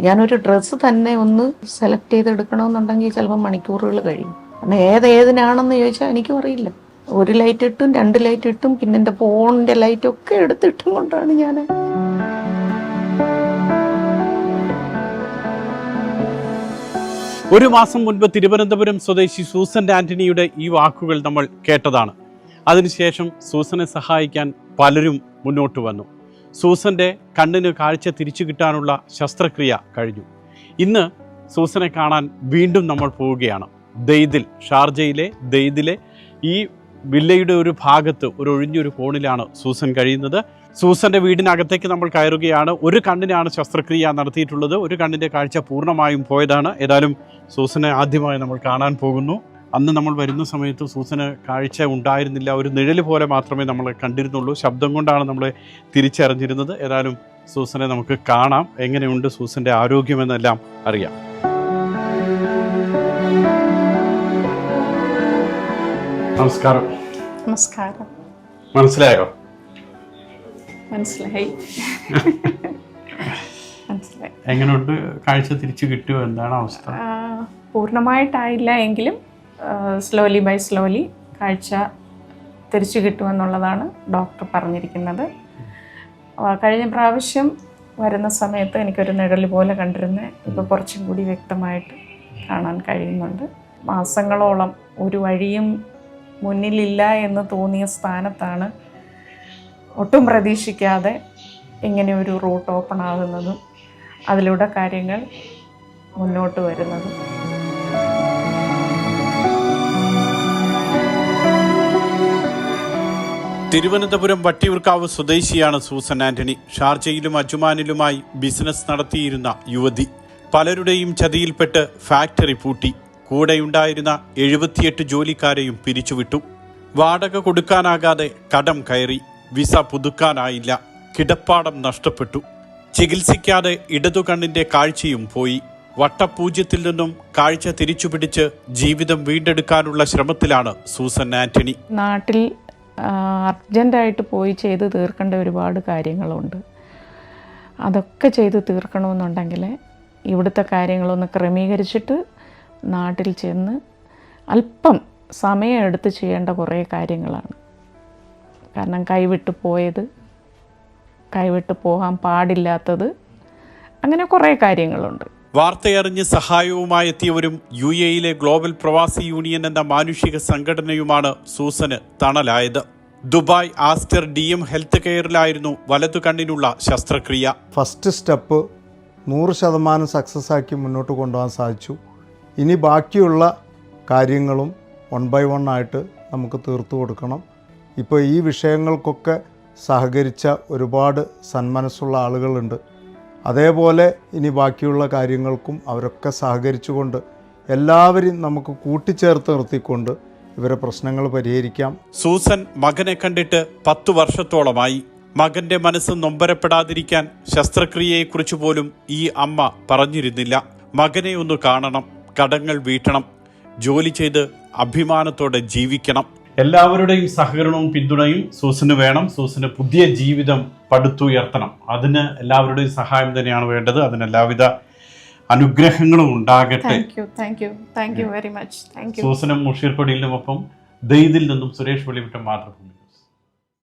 ഞാനൊരു ഡ്രസ്സ് തന്നെ ഒന്ന് സെലക്ട് ചെയ്തെടുക്കണമെന്നുണ്ടെങ്കിൽ ചിലപ്പോൾ മണിക്കൂറുകൾ കഴിയും. കാരണം ഏതിനാണെന്ന് ചോദിച്ചാൽ എനിക്കും അറിയില്ല. ഒരു ലൈറ്റ് ഇട്ടും രണ്ട് ലൈറ്റ് ഇട്ടും പിന്നെ എന്റെ ഫോണിന്റെ ലൈറ്റൊക്കെ എടുത്തിട്ടും കൊണ്ടാണ് ഞാൻ ഒരു മാസം മുൻപ് തിരുവനന്തപുരം സ്വദേശി സൂസൻ ആന്റണിയുടെ ഈ വാക്കുകൾ നമ്മൾ കേട്ടതാണ്. അതിനുശേഷം സൂസനെ സഹായിക്കാൻ പലരും മുന്നോട്ട് വന്നു. സൂസന്റെ കണ്ണിന് കാഴ്ച തിരിച്ചു കിട്ടാനുള്ള ശസ്ത്രക്രിയ കഴിഞ്ഞു. ഇന്ന് സൂസനെ കാണാൻ വീണ്ടും നമ്മൾ പോവുകയാണ്. ദൈതിൽ ഷാർജയിലെ ദൈതിലെ ഈ വില്ലയുടെ ഒരു ഭാഗത്ത് ഒരു ഒഴിഞ്ഞൊരു കോണിലാണ് സൂസൻ കഴിയുന്നത്. സൂസന്റെ വീടിനകത്തേക്ക് നമ്മൾ കയറുകയാണ്. ഒരു കണ്ണിനാണ് ശസ്ത്രക്രിയ നടത്തിയിട്ടുള്ളത്. ഒരു കണ്ണിന്റെ കാഴ്ച പൂർണമായും പോയതാണ്. ഏതായാലും സൂസനെ ആദ്യമായി നമ്മൾ കാണാൻ പോകുന്നു. അന്ന് നമ്മൾ വരുന്ന സമയത്ത് സൂസന് കാഴ്ച ഉണ്ടായിരുന്നില്ല. ഒരു നിഴൽ പോലെ മാത്രമേ നമ്മൾ കണ്ടിരുന്നുള്ളൂ. ശബ്ദം കൊണ്ടാണ് നമ്മൾ തിരിച്ചറിഞ്ഞിരുന്നത്. ഏതായാലും സൂസനെ നമുക്ക് കാണാം. എങ്ങനെയുണ്ട് സൂസന്റെ ആരോഗ്യമെന്നെല്ലാം അറിയാം. നമസ്കാരം. നമസ്കാരം. മനസ്സിലായോ? മനസ്സിലായി. മനസ്സിലായി. എങ്ങനെയുണ്ട് കാഴ്ച തിരിച്ചു കിട്ടുമോ എന്താണ് അവസ്ഥ? പൂർണമായിട്ടായില്ല എങ്കിലും സ്ലോലി ബൈ സ്ലോലി കാഴ്ച തിരിച്ചു കിട്ടുമെന്നുള്ളതാണ് ഡോക്ടർ പറഞ്ഞിരിക്കുന്നത്. കഴിഞ്ഞ പ്രാവശ്യം വരുന്ന സമയത്ത് എനിക്കൊരു നിഴൽ പോലെ കണ്ടിരുന്നത് ഇപ്പോൾ കുറച്ചും കൂടി വ്യക്തമായിട്ട് കാണാൻ കഴിയുന്നുണ്ട്. മാസങ്ങളോളം ഒരു വഴിയും മുന്നിലില്ല എന്ന് തോന്നിയ സ്ഥാനത്താണ് ഒട്ടും പ്രതീക്ഷിക്കാതെ ഇങ്ങനെ ഒരു റൂട്ട് ഓപ്പൺ ആകുന്നതും അതിലൂടെ കാര്യങ്ങൾ മുന്നോട്ട് വരുന്നതും. തിരുവനന്തപുരം വട്ടിയൂർക്കാവ് സ്വദേശിയാണ് സൂസൻ ആന്റണി. ഷാർജയിലും അജുമാനിലുമായി ബിസിനസ് നടത്തിയിരുന്ന യുവതി പലരുടെയും ചതിയിൽപ്പെട്ട് ഫാക്ടറി പൂട്ടി. കൂടെയുണ്ടായിരുന്ന എഴുപത്തിയെട്ട് ജോലിക്കാരെയും പിരിച്ചുവിട്ടു. വാടക കൊടുക്കാനാകാതെ കടം കയറി. വിസ പുതുക്കാനായില്ല. കിടപ്പാടം നഷ്ടപ്പെട്ടു. ചികിത്സിക്കാതെ ഇടതുകണ്ണിന്റെ കാഴ്ചയും പോയി. വട്ടപൂജ്യത്തിൽ നിന്നും കാഴ്ച തിരിച്ചുപിടിച്ച് ജീവിതം വീണ്ടെടുക്കാനുള്ള ശ്രമത്തിലാണ് സൂസൻ ആന്റണി. നാട്ടിൽ അർജന്റായിട്ട് പോയി ചെയ്ത് തീർക്കേണ്ട ഒരുപാട് കാര്യങ്ങളുണ്ട്. അതൊക്കെ ചെയ്ത് തീർക്കണമെന്നുണ്ടെങ്കിൽ ഇവിടുത്തെ കാര്യങ്ങളൊന്ന് ക്രമീകരിച്ചിട്ട് നാട്ടിൽ ചെന്ന് അല്പം സമയം എടുത്ത് ചെയ്യേണ്ട കുറേ കാര്യങ്ങളാണ്. കാരണം കൈവിട്ട് പോയത് കൈവിട്ട് പോകാൻ പാടില്ലാത്തത് അങ്ങനെ കുറേ കാര്യങ്ങളുണ്ട്. വാർത്തയറിഞ്ഞ് സഹായവുമായി എത്തിയവരും യു എയിലെ ഗ്ലോബൽ പ്രവാസി യൂണിയൻ എന്ന മാനുഷിക സംഘടനയുമാണ് സൂസന് തണലായത്. Dubai Aster D M health കെയറിലായിരുന്നു വലതു കണ്ണിനുള്ള ശസ്ത്രക്രിയ. ഫസ്റ്റ് സ്റ്റെപ്പ് നൂറ് ശതമാനം സക്സസ് ആക്കി മുന്നോട്ട് കൊണ്ടുപോകാൻ സാധിച്ചു. ഇനി ബാക്കിയുള്ള കാര്യങ്ങളും വൺ ബൈ വൺ ആയിട്ട് നമുക്ക് തീർത്തു കൊടുക്കണം. ഇപ്പോൾ ഈ വിഷയങ്ങൾക്കൊക്കെ സഹകരിച്ച ഒരുപാട് സന്മനസ്സുള്ള ആളുകളുണ്ട്. അതേപോലെ ഇനി ബാക്കിയുള്ള കാര്യങ്ങൾക്കും അവരൊക്കെ സഹകരിച്ചുകൊണ്ട് എല്ലാവരും നമുക്ക് കൂട്ടിച്ചേർത്ത് നിർത്തിക്കൊണ്ട് ഇവരെ പ്രശ്നങ്ങൾ പരിഹരിക്കാം. സൂസൻ മകനെ കണ്ടിട്ട് പത്തു വർഷത്തോളമായി മകന്റെ മനസ്സ് നൊമ്പരപ്പെടാതിരിക്കാൻ ശസ്ത്രക്രിയയെക്കുറിച്ച് പോലും ഈ അമ്മ പറഞ്ഞിരുന്നില്ല. മകനെ ഒന്ന് കാണണം കടങ്ങൾ വീട്ടണം ജോലി ചെയ്ത് അഭിമാനത്തോടെ ജീവിക്കണം. എല്ലാവരുടെയും സഹകരണവും പിന്തുണയും സൂസന് വേണം. സൂസന് പുതിയ ജീവിതം പടുത്തുയർത്തണം. അതിന് എല്ലാവരുടെയും സഹായം തന്നെയാണ് വേണ്ടത്. അതിന് എല്ലാവിധ അനുഗ്രഹങ്ങളും ഉണ്ടാകട്ടെ. സൂസനും മുഷീർ കൊടിയിലുമൊപ്പം ദൈതിൽ നിന്നും സുരേഷ് വെളിവിട്ട മാതൃഭൂമി.